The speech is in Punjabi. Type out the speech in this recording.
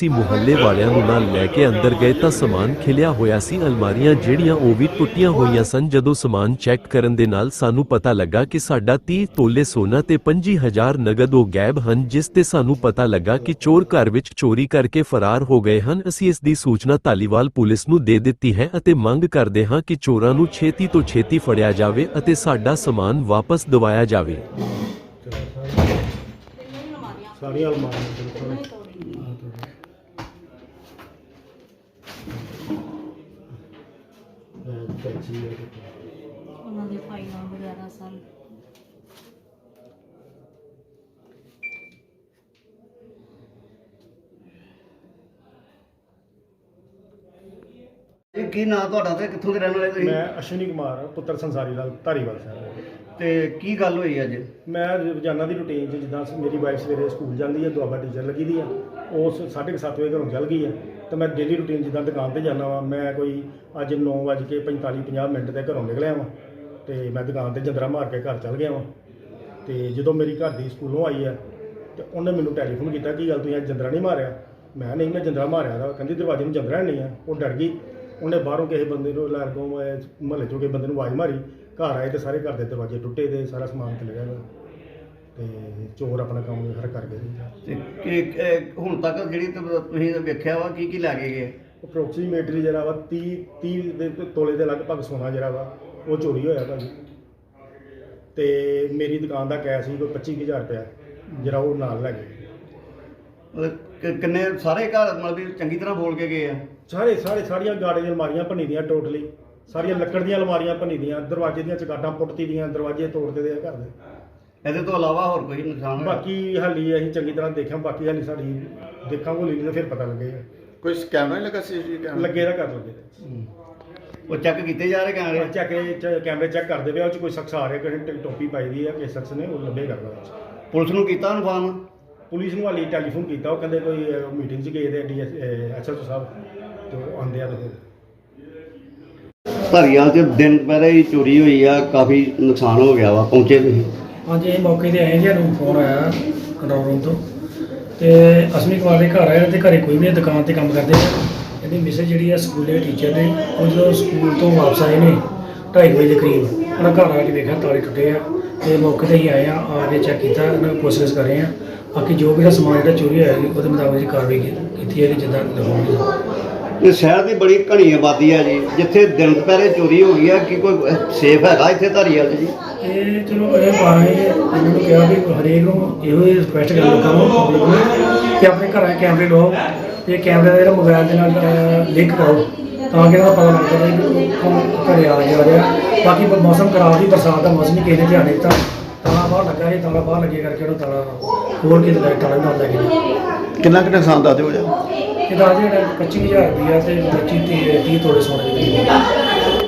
ਸੀ ਮੁਹੱਲੇ ਵਾਲਿਆਂ ਨੂੰ ਨਾਲ ਲੈ ਕੇ ਅੰਦਰ ਗਏ ਤਾਂ ਸਮਾਨ ਖਿਲਿਆ ਹੋਇਆ ਸੀ। ਅਲਮਾਰੀਆਂ ਜਿਹੜੀਆਂ ਉਹ ਵੀ ਟੁੱਟੀਆਂ ਹੋਈਆਂ ਸਨ। ਜਦੋਂ ਸਮਾਨ ਚੈੱਕ ਕਰਨ ਦੇ ਨਾਲ ਸਾਨੂੰ ਪਤਾ ਲੱਗਾ ਕਿ ਸਾਡਾ 30 ਤੋਲੇ ਸੋਨਾ ਤੇ 25000 ਨਗਦ ਉਹ ਗਾਇਬ ਹਨ, ਜਿਸ ਤੇ ਸਾਨੂੰ ਪਤਾ ਲੱਗਾ ਕਿ ਚੋਰ ਘਰ ਵਿੱਚ ਚੋਰੀ ਕਰਕੇ ਫਰਾਰ ਹੋ ਗਏ ਹਨ। ਅਸੀਂ ਇਸ ਦੀ ਸੂਚਨਾ ਧਾਲੀਵਾਲ ਪੁਲਿਸ ਨੂੰ ਦੇ ਦਿੱਤੀ ਹੈ ਅਤੇ ਮੰਗ ਕਰਦੇ ਹਾਂ ਕਿ ਚੋਰਾਂ ਨੂੰ ਛੇਤੀ ਤੋਂ ਛੇਤੀ ਫੜਿਆ ਜਾਵੇ ਅਤੇ ਸਾਡਾ ਸਮਾਨ ਵਾਪਸ ਦਿਵਾਇਆ ਜਾਵੇ। ਸਾਰੀਆਂ ਅਲਮਾਰੀਆਂ ਬਿਲਕੁਲ ਕੈਂਚੀ ਹੈ। ਉਹਨਾਂ ਦੇ ਫਾਈਲਾਂ ਵਗੈਰਾ ਸਨ ਇਹ ਕੀ ਨਾਂ ਤੁਹਾਡਾ ਤੇ ਕਿੱਥੋਂ ਦੇ ਰਹਿਣ ਵਾਲੇ ਤੁਸੀਂ? ਮੈਂ ਅਸ਼ਵਨੀ ਕੁਮਾਰ ਪੁੱਤਰ ਸੰਸਾਰੀ ਲਾਲ ਧਾਰੀਵਾਲ ਸਾਹਿਬ ਤੇ ਕੀ ਗੱਲ ਹੋਈ ਅੱਜ? ਮੈਂ ਰੋਜ਼ਾਨਾ ਦੀ ਰੁਟੀਨ 'ਚ ਜਿੱਦਾਂ ਮੇਰੀ ਵਾਈਫ ਸਵੇਰੇ ਸਕੂਲ ਜਾਂਦੀ ਹੈ ਦੁਆਬਾ ਟੀਚਰ ਲੱਗੀ ਦੀ ਆ ਉਸ 7:30 ਵਜੇ ਘਰੋਂ ਚੱਲ ਗਈ ਹੈ। ਤੇ ਮੈਂ ਡੇਲੀ ਰੂਟੀਨ ਜਿੱਦਾਂ ਦੁਕਾਨ ਤੇ ਜਾਂਦਾ ਵਾਂ, ਮੈਂ ਕੋਈ ਅੱਜ 9:45 50 ਮਿੰਟ ਦੇ ਘਰੋਂ ਨਿਕਲਿਆ ਵਾਂ ਤੇ ਮੈਂ ਦੁਕਾਨ ਤੇ ਜੰਦਰਾ ਮਾਰ ਕੇ ਘਰ ਚੱਲ ਗਿਆ ਵਾਂ। ਤੇ ਜਦੋਂ ਮੇਰੀ ਘਰ ਦੀ ਸਕੂਲੋਂ ਆਈ ਹੈ ਤੇ ਉਹਨੇ ਮੈਨੂੰ ਟੈਲੀਫੋਨ ਕੀਤਾ, ਕਿ ਗੱਲ, ਤੁਸੀਂ ਅੱਜ ਜੰਦਰਾ ਨਹੀਂ ਮਾਰਿਆ? ਮੈਂ ਨਹੀਂ, ਮੈਂ ਜੰਦਰਾ ਮਾਰਿਆ ਦਾ ਕਹਿੰਦੀ, ਦਰਵਾਜ਼ੇ ਨੂੰ ਜੰਦਰਾ ਨਹੀਂ ਆ। ਉਹ ਡਰ ਗਈ। ਉਹਨੇ ਬਾਹਰੋਂ ਕਿਸੇ ਬੰਦੇ ਨੂੰ ਲਾਗੋਂ ਮਹੱਲੇ ਚੋਂ ਕਿਸੇ ਬੰਦੇ ਨੂੰ ਆਵਾਜ਼ ਮਾਰੀ। ਘਰ ਆਏ ਤੇ ਸਾਰੇ ਘਰ ਦੇ ਦਰਵਾਜ਼ੇ ਟੁੱਟੇ ਤੇ ਸਾਰਾ ਸਮਾਨ ਖਿਲ ਗਿਆ ਤੇ ਚੋਰ ਆਪਣਾ ਕੰਮ ਹਰ ਕਰ ਗਏ। ਤੇ ਕਿ ਹੁਣ ਤੱਕ ਜਿਹੜੀ ਤੁ- ਤੁਸੀਂ ਵੇਖਿਆ ਵਾ ਕੀ ਕੀ ਲੈ ਕੇ ਗਏ? ਅਪਰੋਕਸੀਮੇਟਲੀ ਜਿਹੜਾ ਵਾ 30 30 ਦੇ ਤੇ ਤੋਲੇ ਦੇ ਲਗਭਗ ਸੋਨਾ ਜਿਹੜਾ ਵਾ ਉਹ ਚੋਰੀ ਹੋਇਆ ਭਾਜੀ। ਤੇ ਮੇਰੀ ਦੁਕਾਨ ਦਾ ਕੈਸ਼ ਸੀ ਕੋਈ 25000 ਰੁਪਇਆ ਜਿਹੜਾ ਉਹ ਨਾਲ ਲੈ ਗਏ। ਮਤਲਬ ਕਿ- ਕਿੰਨੇ ਸਾਰੇ ਘਰ ਮਤਲਬ ਵੀ ਚੰਗੀ ਤਰ੍ਹਾਂ ਬੋਲ ਕੇ ਗਏ ਆ? ਸਾਰੇ ਸਾਰੇ ਸਾਰੀਆਂ ਗਾੜੇ ਦੀਆਂ ਅਲਮਾਰੀਆਂ ਭੰਨੀ ਦੀਆਂ ਟੋਟਲੀ ਸਾਰੀਆਂ ਲੱਕੜ ਦੀਆਂ ਅਲਮਾਰੀਆਂ ਭੰਨੀ ਦੀਆਂ ਦਰਵਾਜ਼ੇ ਦੀਆਂ ਚਗਾਟਾਂ ਪੁੱਟਤੀ ਦੀਆਂ ਦਰਵਾਜ਼ੇ ਤੋੜਦੇ ਦੇ ਆ ਘਰ ਦੇ। ਇਹਦੇ ਤੋਂ ਇਲਾਵਾ ਹੋਰ ਕੋਈ ਨੁਕਸਾਨ ਹੋਇਆ? ਬਾਕੀ ਹਾਲੀ ਅਸੀਂ ਚੰਗੀ ਤਰ੍ਹਾਂ ਦੇਖਿਆ ਬਾਕੀ ਹਾਲੀ ਸਾਡੀ ਦੇਖਾਂਗੇ ਹੋਲੀ ਤਾਂ ਫਿਰ ਪਤਾ ਲੱਗੇਗਾ ਕੋਈ ਕੈਮਰਾ ਨਹੀਂ ਲੱਗਾ ਸੀਸੀਟੀਵੀ ਕੈਮਰਾ? ਲੱਗੇ ਦਾ ਕਰ ਲੱਗੇ। ਹੂੰ। ਉਹ ਚੈੱਕ ਕੀਤੇ ਜਾ ਰਹੇ ਕੈਮਰੇ? ਚੈੱਕ ਕੈਮਰੇ ਚੈੱਕ ਕਰਦੇ ਪਿਆ ਉਹ ਚ ਕੋਈ ਸ਼ਖਸ ਆ ਰਿਹਾ ਕਿਸੇ ਨੇ ਟੋਪੀ ਪਾਈ ਦੀ ਆ ਕਿਸੇ ਸ਼ਖਸ ਨੇ ਉਹ ਲੱਭੇ ਕਰਦਾ। ਪੁਲਿਸ ਨੂੰ ਕੀਤਾ ਇਨਫਾਰਮ? ਪੁਲਿਸ ਨੂੰ ਹਾਲੀ ਟੈਲੀਫੋਨ ਕੀਤਾ ਉਹ ਕਹਿੰਦੇ ਕੋਈ ਮੀਟਿੰਗ 'ਚ ਗਏ ਦੇ ਡੀਐਸ ਐਸਐਚਓ ਸਾਹਿਬ ਤੇ ਉਹ ਆਂਦੇ ਆ ਤੇ ਫਿਰ ਧਰੀਆਂ 'ਚ ਦਿਨ ਪਹਿਰੇ ਹੀ ਚੋਰੀ ਹੋਈ ਆ ਕਾਫੀ ਨੁਕਸਾਨ ਹੋ ਗਿਆ ਵਾ ਪਹੁੰਚੇ ਤੁਸੀਂ? ਹਾਂਜੀ ਇਹ ਮੌਕੇ ਤੇ ਆਏ ਜੀ, ਸਾਨੂੰ ਫੋਨ ਆਇਆ ਕੰਟਰੋਲ ਰੂਮ ਤੋਂ। ਤੇ ਅਸਮੀ ਕੁਮਾਰ ਦੇ ਘਰ ਆਏ ਤੇ ਘਰੇ ਕੋਈ ਵੀ ਨਹੀਂ, ਦੁਕਾਨ ਤੇ ਕੰਮ ਕਰਦੇ ਆ। ਇਹਦੀ ਮਿਸੇਜ ਜਿਹੜੀ ਆ ਸਕੂਲੇ ਟੀਚਰ ਨੇ, ਉਹ ਜਦੋਂ ਸਕੂਲ ਤੋਂ ਵਾਪਸ ਆਏ ਨੇ 2:30 ਵਜੇ ਦੇ ਕਰੀਬ, ਉਹਨਾਂ ਘਰ ਆ ਕੇ ਵੇਖਿਆ, ਤਾਲੇ ਟੁੱਟੇ ਆ। ਤੇ ਮੌਕੇ ਤੇ ਹੀ ਆਏ ਆ ਆ ਕੇ ਚੈੱਕ ਕੀਤਾ ਉਹਨਾਂ ਨੂੰ ਪੁੱਛਗਿੱਛ ਕਰ ਰਹੇ ਆ। ਬਾਕੀ ਜੋ ਵੀ ਸਮਾਨ ਜਿਹੜਾ ਚੋਰੀ ਹੋਇਆ ਜੀ ਉਹਦੇ ਮੁਤਾਬਕ ਜੀ ਕਾਰਵਾਈ ਕੀਤੀ ਹੈ ਕਿ ਜਿੱਦਾਂ ਲਗਾਉਣੀ ਇਹ ਸ਼ਹਿਰ ਦੀ ਬੜੀ ਘਣੀ ਆਬਾਦੀ ਹੈ ਜੀ, ਜਿੱਥੇ ਦਿਨ ਦੁਪਹਿਰੇ ਚੋਰੀ ਹੋ ਗਈ ਹੈ ਕਿ ਕੋਈ ਸੇਫ ਹੈਗਾ ਇੱਥੇ ਧਾਰੀਵਾਲ ਜੀ? ਇਹ ਚਲੋ ਇਹ ਪਾਣੀ ਇਹਨਾਂ ਨੂੰ ਕਿਹਾ ਵੀ ਹਰੇਕ ਨੂੰ ਇਹੋ ਹੀ ਰਿਕੁਐਸਟ ਕਰ ਲੋਕਾਂ ਨੂੰ public ਨੂੰ ਕਿ ਆਪਣੇ ਘਰਾਂ 'ਚ ਕੈਮਰੇ ਲਵਾਓ ਤੇ ਕੈਮਰੇ ਦਾ ਜਿਹੜਾ ਮੋਬਾਈਲ ਦੇ ਨਾਲ ਲਿੰਕ ਕਰੋ ਤਾਂ ਕਿ ਇਹਨਾਂ ਦਾ ਪਤਾ ਲੱਗ ਜਾਵੇ ਵੀ ਕੌਣ ਘਰੇ ਆ ਜਾ ਰਿਹਾ। ਬਾਕੀ ਮੌਸਮ ਖਰਾਬ ਸੀ ਬਰਸਾਤ ਦਾ ਮੌਸਮ ਹੀ ਕਿਸੇ ਨੇ ਧਿਆਨ ਨਹੀਂ ਦਿੱਤਾ। ਤਾਲਾ ਬਾਹਰ ਲੱਗਾ ਸੀ ਤਾਲਾ ਬਾਹਰ ਲੱਗੇ ਕਰਕੇ ਉਹਨੂੰ ਤਾਲਾ ਖੋਲ ਕੇ ਤੇ ਲੈ ਤਾਲਾ ਨਾਲ ਲੱਗ ਕਿੰਨਾ ਕੁ ਨੁਕਸਾਨ ਦੱਸ ਦਿਓ ਜੀ। ਇਹ ਦਾ ਜਿਹੜਾ 25000 ਰੁਪਇਆ ਤੇ 25 30 ਤੋਲੇ ਸੋਨੇ ਦੇ।